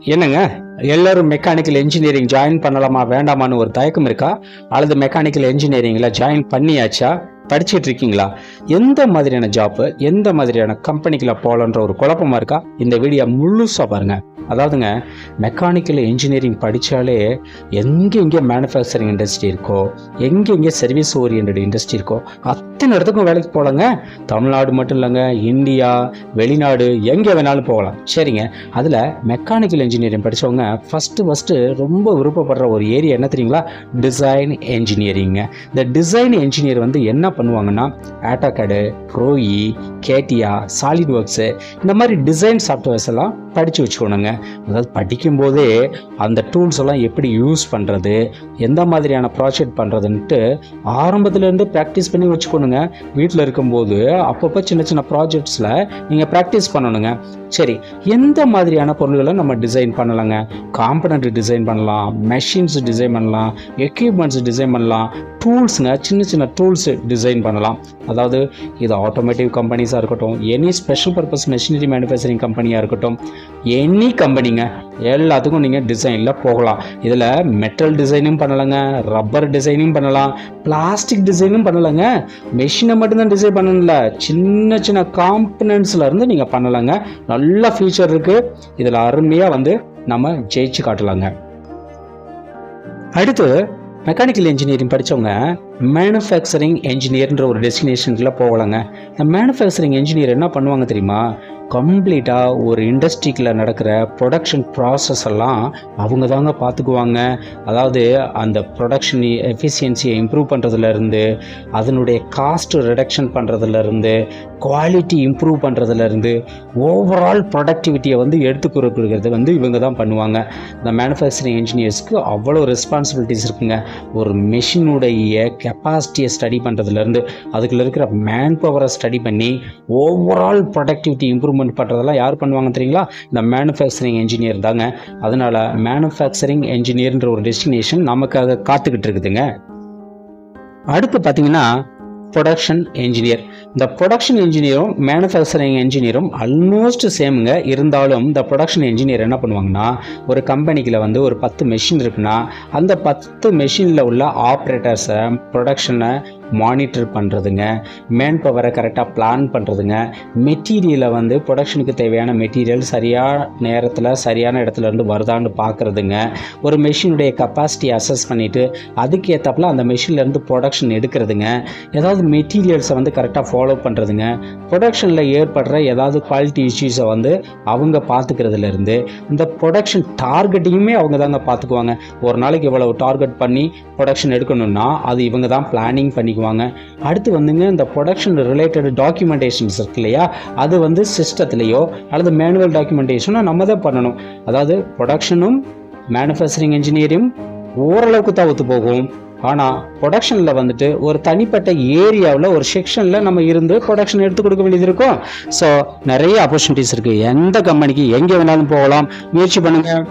என்னங்க? எல்லாரும் mechanical engineering join பண்ணலாமா வேண்டாமான்னு ஒரு தயக்கம் இருக்கா? அல்லது மெக்கானிக்கல் இன்ஜினியரிங்கில் ஜாயின் பண்ணியாச்சா? படிச்சுட்டு இருக்கீங்களா எந்த மாதிரியான ஜாப்பு எந்த மாதிரியான கம்பெனிக்குள்ள போகலான்ற ஒரு குழப்பமா இருக்கா? இந்த வீடியோ முழுசாக பாருங்க. அதாவதுங்க மெக்கானிக்கல் இன்ஜினியரிங் படித்தாலே எங்கே மேனுஃபேக்சரிங் இண்டஸ்ட்ரி இருக்கோ எங்கே சர்வீஸ் ஓரியன்ட் இண்டஸ்ட்ரி இருக்கோ அத்தனை இடத்துக்கும் வேலைக்கு போகலாங்க. தமிழ்நாடு மட்டும் இல்லைங்க இந்தியா வெளிநாடு எங்கே வேணாலும் போகலாம். சரிங்க அதில் மெக்கானிக்கல் இன்ஜினியரிங் படித்தவங்க ஃபஸ்ட்டு ஃபஸ்ட்டு ரொம்ப விருப்பப்படுற ஒரு ஏரியா என்ன தெரியுங்களா? டிசைன் இன்ஜினியரிங்க இந்த டிசைன் இன்ஜினியர் வந்து என்ன பண்ணுவாங்கன்னா ஆட்டோகேடு ப்ரோஇ கேட்டியா சாலிட் ஒர்க்ஸு இந்த மாதிரி டிசைன் சாஃப்ட்வேர்ஸ் எல்லாம் படித்து வச்சுக்கணுங்க. அதாவது படிக்கும்போதே அந்த டூல்ஸ் எல்லாம் எப்படி யூஸ் பண்ணுறது எந்த மாதிரியான ப்ராஜெக்ட் பண்ணுறதுன்ட்டு ஆரம்பத்துலேருந்து ப்ராக்டிஸ் பண்ணி வச்சுக்கணுங்க. வீட்டில் இருக்கும்போது அப்பப்போ சின்ன சின்ன ப்ராஜெக்ட்ஸில் நீங்கள் ப்ராக்டிஸ் பண்ணணுங்க. சரி எந்த மாதிரியான பொருள்களை நம்ம டிசைன் பண்ணலாங்க? காம்பனண்ட் டிசைன் பண்ணலாம் மெஷின்ஸ் டிசைன் பண்ணலாம் எக்யூப்மெண்ட்ஸ் டிசைன் பண்ணலாம் டூல்ஸுங்க சின்ன சின்ன டூல்ஸ் டிசைன் டிசைன் பண்ணலாம். அதாவது இது ஆட்டோமேட்டிவ் கம்பெனிஸாக இருக்கட்டும் any special purpose machinery manufacturing கம்பெனியாக இருக்கட்டும் எனி கம்பெனிங்க எல்லாத்துக்கும் நீங்கள் டிசைனில் போகலாம். இதில் மெட்டல் டிசைனும் பண்ணலைங்க ரப்பர் டிசைனும் பண்ணலாம் பிளாஸ்டிக் டிசைனும் பண்ணலைங்க. மெஷினை மட்டும்தான் டிசைன் பண்ணல சின்ன சின்ன காம்பனன்ட்ஸில் இருந்து நீங்கள் பண்ணலைங்க. நல்ல ஃபியூச்சர் இருக்குது இதில் அருமையாக வந்து நம்ம ஜெயிச்சு காட்டலாங்க. அடுத்து மெக்கானிக்கல் இன்ஜினியரிங் படித்தவங்க மேனுஃபேக்சரிங் என்ஜினியர்ன்ற ஒரு டெஸ்டினேஷனுக்குள்ளே போகலாங்க. இந்த மேனுஃபேக்சரிங் என்ஜினியர் என்ன பண்ணுவாங்க தெரியுமா? கம்ப்ளீட்டாக ஒரு இண்டஸ்ட்ரிக்கில் நடக்கிற ப்ரொடக்ஷன் ப்ராசஸ் எல்லாம் அவங்க தாங்க பார்த்துக்குவாங்க அதாவது அந்த ப்ரொடக்ஷன் எஃபிஷியன்சியை இம்ப்ரூவ் பண்ணுறதுலேருந்து அதனுடைய காஸ்ட் ரிடக்ஷன் பண்ணுறதுலேருந்து குவாலிட்டி இம்ப்ரூவ் பண்ணுறதுலேருந்து ஓவரால் ப்ரொடக்டிவிட்டியை வந்து எடுத்து கொடுக்குறது வந்து இவங்க தான் பண்ணுவாங்க. இந்த மேனுஃபேக்சரிங் இன்ஜினியர்ஸ்க்கு அவ்வளோ ரெஸ்பான்சிபிலிட்டிஸ் இருக்குங்க. ஒரு மெஷினுடைய கெப்பாசிட்டியை ஸ்டடி பண்ணுறதுலேருந்து அதுக்குள்ள இருக்கிற மேன் பவரை ஸ்டடி பண்ணி ஓவரால் ப்ரொடக்டிவிட்டி இம்ப்ரூவ்மெண்ட் பண்ணுறதெல்லாம் யார் பண்ணுவாங்க தெரியுங்களா? இந்த மேனுஃபேக்சரிங் இன்ஜினியர் தாங்க. அதனால் மேனுஃபேக்சரிங் என்ஜினியர்ன்ற ஒரு டெஸ்டினேஷன் நமக்காக காத்துக்கிட்டு இருக்குதுங்க. அடுத்து பார்த்தீங்கன்னா ப்ரொடக்ஷன் என்ஜினியர் இந்த ப்ரொடக்ஷன் இன்ஜினியரும் மேனுஃபேக்சரிங் இன்ஜினியரும் ஆல்மோஸ்ட் சேமுங்க இருந்தாலும் இந்த ப்ரொடக்ஷன் இன்ஜினியர் என்ன பண்ணுவாங்கன்னா ஒரு கம்பெனிக்கில் வந்து ஒரு பத்து மெஷின் இருக்குன்னா அந்த பத்து மெஷினில் உள்ள ஆப்ரேட்டர்ஸை ப்ரொடக்ஷனை மானிட்டர் பண்ணுறதுங்க மேன் பவரை கரெக்டாக பிளான் பண்ணுறதுங்க மெட்டீரியலை வந்து ப்ரொடக்ஷனுக்கு தேவையான மெட்டீரியல் சரியான நேரத்தில் சரியான இடத்துலருந்து வருதான்னு பார்க்குறதுங்க ஒரு மெஷினுடைய கெப்பாசிட்டி அசஸ் பண்ணிவிட்டு அதுக்கு அந்த மெஷின்லேருந்து ப்ரொடக்ஷன் எடுக்கிறதுங்க. ஏதாவது மெட்டீரியல்ஸை வந்து கரெக்டாக ஃபாலோ பண்ணுறதுங்க ப்ரொடக்ஷனில் ஏற்படுற ஏதாவது குவாலிட்டி இஷ்யூஸை வந்து அவங்க பார்த்துக்கிறதுலேருந்து இந்த ப்ரொடக்ஷன் டார்கெட்டையுமே அவங்க தாங்க பார்த்துக்குவாங்க ஒரு நாளைக்கு இவ்வளவு டார்கெட் பண்ணி ப்ரொடக்ஷன் எடுக்கணும்னா அது இவங்க தான் பிளானிங் பண்ணிக்குவாங்க அடுத்து வந்துங்க இந்த ப்ரொடக்ஷன் ரிலேட்டட் டாக்குமெண்டேஷன்ஸ் இருக்கு இல்லையா? அது வந்து சிஸ்டத்துலேயோ அல்லது மேனுவல் டாக்குமெண்டேஷனோ நம்ம தான் பண்ணணும். அதாவது ப்ரொடக்ஷனும் மேனுஃபேக்சரிங் இன்ஜினியரிங் ஓரளவுக்கு தான் ஒத்து போகும். ஆனால் ப்ரொடக்ஷனில் வந்துட்டு ஒரு தனிப்பட்ட ஏரியாவில் ஒரு செக்ஷனில் நம்ம இருந்து ப்ரொடக்ஷன் எடுத்து கொடுக்க வேண்டியது இருக்கும். ஸோ நிறைய ஆப்பர்ச்சுனிட்டிஸ் இருக்குது எந்த கம்பெனிக்கு எங்கே வேணாலும் போகலாம். முயற்சி பண்ணுங்கள்